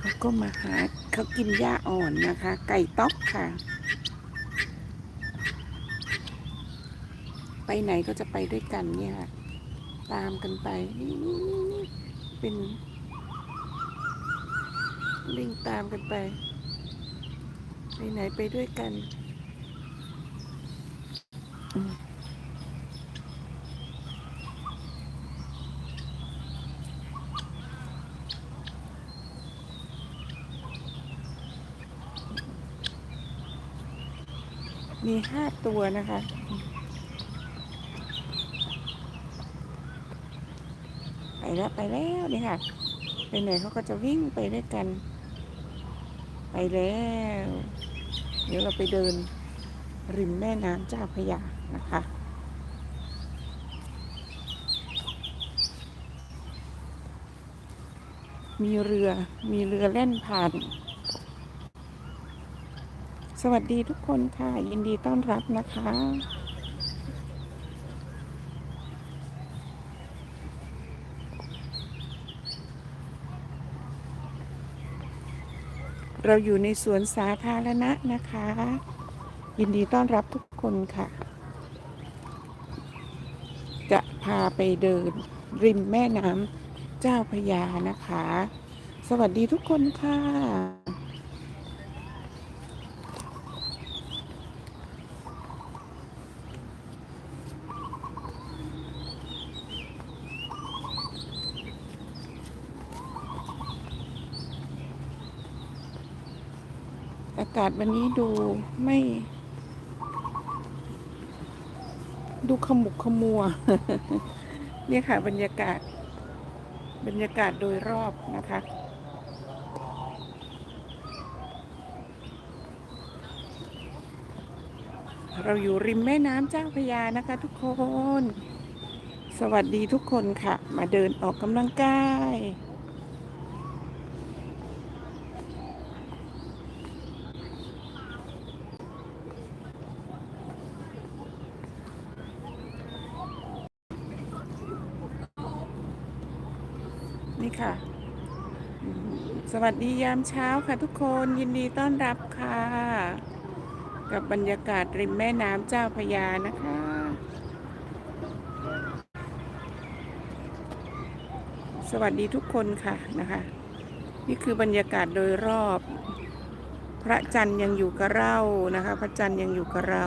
เขาก็มาหาเขากินหญ้าอ่อนนะคะ ไก่ต๊อกค่ะ ไปไหนก็จะไปด้วยกันเนี่ยค่ะ ตามกันไปนี่นี่นี่นี่เป็นลิงตามกันไป ไปไหนไปด้วยกัน อืม มีห้าตัวนะคะ ไปแล้วไปแล้วนี่ค่ะไปไหนเขาก็จะวิ่งไปด้วยกัน ไปแล้ว เดี๋ยวเราไปเดินริมแม่น้ำเจ้าพระยานะคะมีเรือ มีเรือเล่นผ่าน สวัสดีทุกคนค่ะ ยินดีต้อนรับนะคะ เราอยู่ในสวนสาธารณะนะคะ ยินดีต้อนรับทุกคนค่ะ จะพาไปเดินริมแม่น้ำเจ้าพยานะคะ สวัสดีทุกคนค่ะ อากาศวันนี้ดูไม่ ดูขมุกขมัว เนี่ยค่ะ บรรยากาศ บรรยากาศโดยรอบนะคะ เราอยู่ริมแม่น้ำเจ้าพยานะคะทุกคน สวัสดีทุกคนค่ะ มาเดินออกกำลังกาย นี่ค่ะ สวัสดียามเช้าค่ะทุกคนยินดีต้อนรับค่ะ กับบรรยากาศริมแม่น้ำเจ้าพยานะคะ สวัสดีทุกคนค่ะนะคะ นี่คือบรรยากาศโดยรอบ พระจันทร์ยังอยู่กับเรานะคะ พระจันทร์ยังอยู่กับเรา